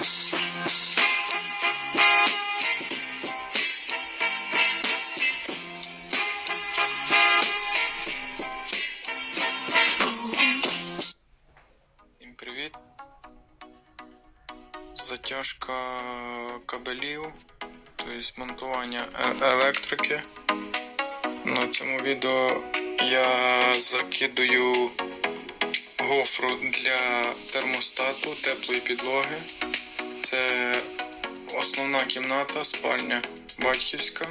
Всім привіт. Затяжка кабелів, тобто монтування е- електрики. На цьому відео я закидую гофру для термостату теплої підлоги. Це основна кімната, спальня батьківська.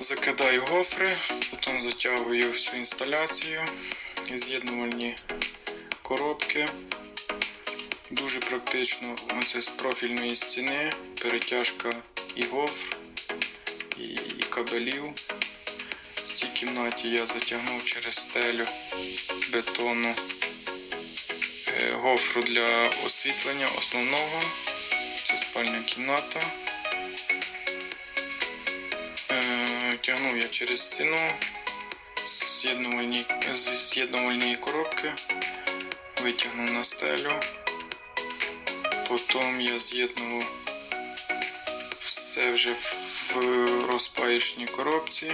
Закидаю гофри, потім затягую всю інсталяцію, з'єднувальні коробки. Дуже практично оце з профільної стіни, перетяжка і гофр, і, і кабелів. В цій кімнаті я затягнув через стелю бетону гофру для освітлення основного. Це спальня кімната. Е, Тягнув я через стіну з'єднувальні, з з'єднувальної коробки, витягнув на стелю. Потім я з'єднував все вже в розпаєчній коробці.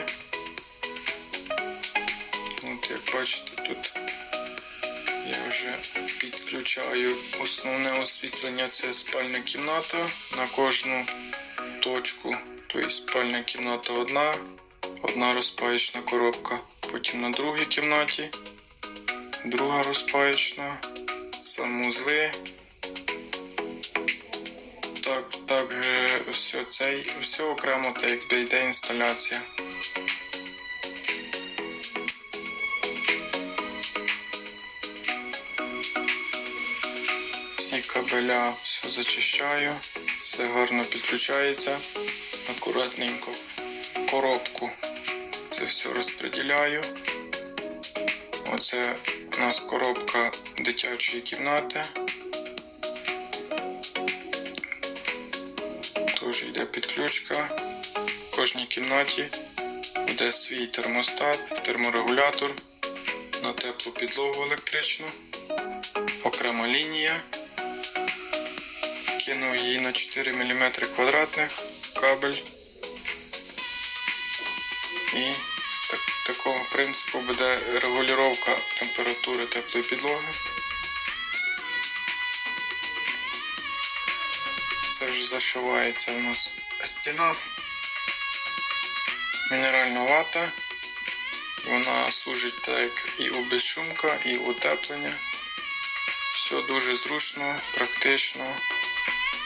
От як бачите, тут я вже підключаю основне освітлення, це спальна кімната на кожну точку. Тобто спальня кімната одна, одна розпаєчна коробка. Потім на другій кімнаті, друга розпаєчна, санвузли. Так, так все цей, все окремо, так якби йде інсталяція. Всі кабеля все зачищаю, все гарно підключається. Акуратненько в коробку це все розподіляю. Оце у нас коробка дитячої кімнати. Теж йде підключка. В кожній кімнаті буде свій термостат, терморегулятор на теплу підлогу електричну, окрема лінія. Кинув її на 4 мм квадратних кабель. І з так, такого принципу буде регулювання температури теплої підлоги. Це вже зашивається у нас стіна. Мінеральна вата. Вона служить так як і у безшумка, і утеплення. Все дуже зручно, практично.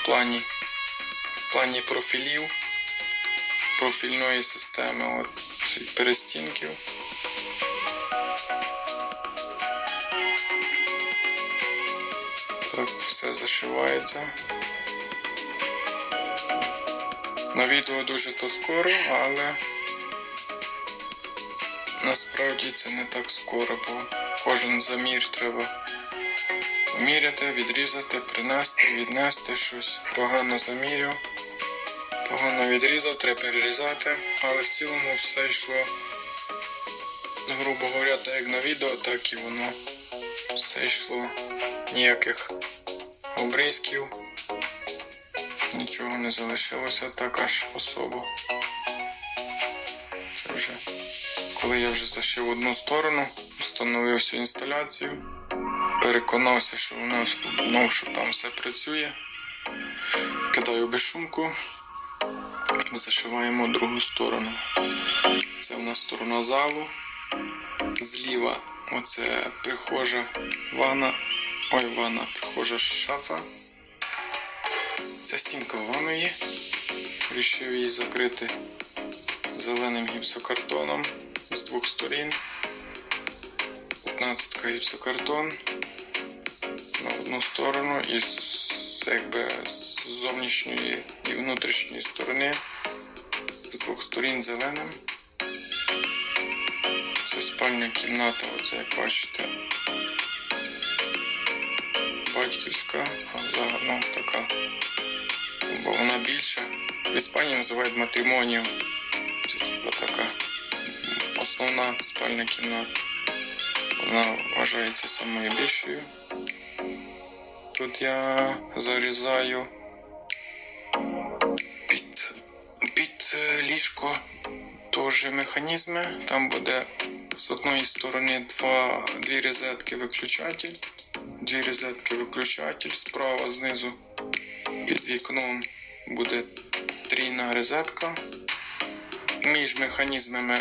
Плані, в плані профілів, профільної системи от, перестінків. Так все зашивається. На відео дуже то скоро, але насправді це не так скоро, бо кожен замір треба поміряти, відрізати, принести, віднести щось. Погано заміряв, погано відрізав, треба перерізати, але в цілому все йшло, грубо говоря, так як на відео, так і воно все йшло. Ніяких обрізків. Нічого не залишилося так аж особо. Це вже коли я вже зашив одну сторону, встановив всю інсталяцію, переконався, що воно ну, що там все працює. Кидаю безшумку, зашиваємо другу сторону. Це в нас сторона залу. Зліва оце прихожа ванна. Ой, ванна, прихожа шафа. Це стінка ванної. Рішив її закрити зеленим гіпсокартоном з двох сторін. 15 гіпсокартон на одну сторону і якби, з зовнішньої і внутрішньої сторони з двох сторін зеленим. Це спальня кімната, оце як бачите. Батьківська, а загалом така бо вона більша. В Іспанії називають матримонію. Це типу така основна спальня кімната. Вона вважається самою більшою. Тут я зарізаю під, під ліжко теж механізми. Там буде з одної сторони два, дві розетки виключатель, дві розетки виключатель, справа знизу під вікном буде трійна розетка. Між механізмами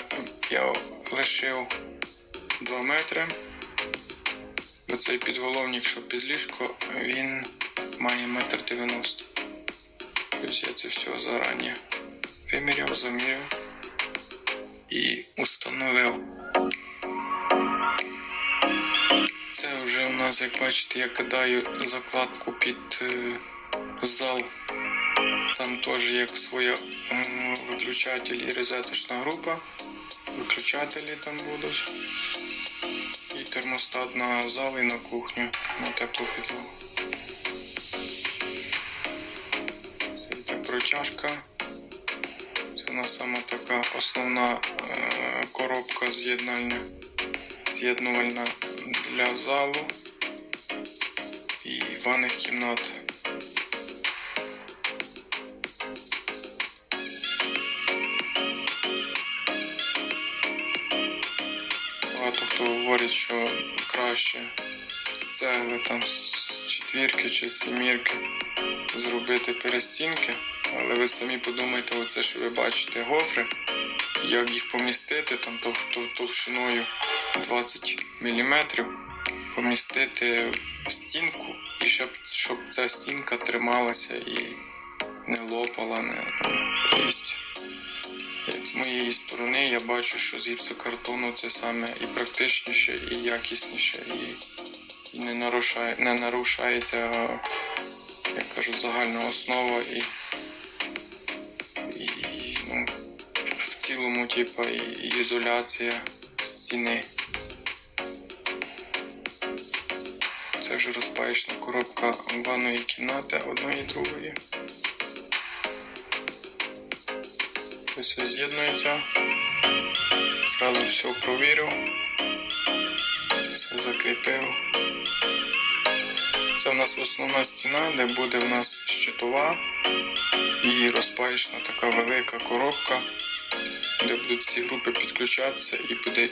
я лишив 2 метри. Бо цей підголовник, що під ліжко, він має метр 90. Тобто я це все зарані виміряв, заміряв і установив. Це вже у нас, як бачите, я кидаю закладку під е, зал. Там теж є своя виключатель і розеточна група. Виключателі там будуть. І термостат на зал і на кухню на теплу підлогу. Це протяжка. Це у нас саме така основна е, коробка з'єднальна, з'єднувальна для залу і ванних кімнат. Говорить, що краще з цегли там з четвірки чи сімірки зробити перестінки. Але ви самі подумайте, оце що ви бачите гофри, як їх помістити там тов- тов- товщиною 20 мм, помістити в стінку і щоб, щоб ця стінка трималася і не лопала, не ну, тобто, як з моєї сторони я бачу, що з гіпсокартону це саме і практичніше, і якісніше, і, і не, нарушає, не нарушається, як кажуть, загальна основа і, і ну, в цілому, типа, і, і ізоляція стіни. Це вже розпаєчна коробка ванної кімнати одної і другої. Все з'єднується. Зразу все провірив. Все закріпив. Це в нас основна стіна, де буде в нас щитова і розпаєчна така велика коробка, де будуть ці групи підключатися і буде,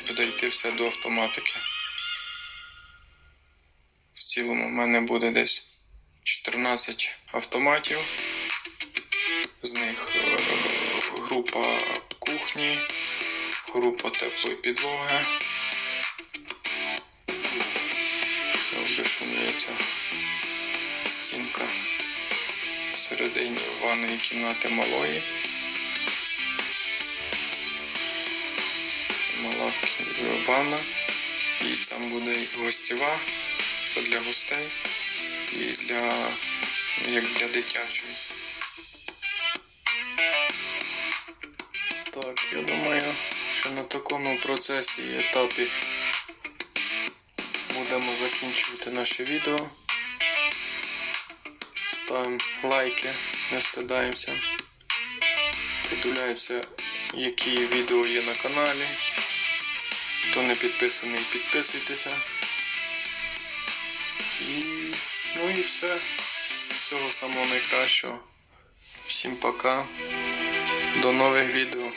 все до автоматики. В цілому в мене буде десь 14 автоматів. З них е, група кухні, група теплої підлоги. Все обешумлюється стінка всередині ванної кімнати малої. Мала ванна. І там буде гостєва, це для гостей і для, як для дитячої. Я думаю, що на такому процесі і етапі будемо закінчувати наше відео. Ставимо лайки, не стидаємося. Подивляємося, які відео є на каналі. Хто не підписаний, підписуйтеся. І ну і все. Всього самого найкращого. Всім пока. До нових відео.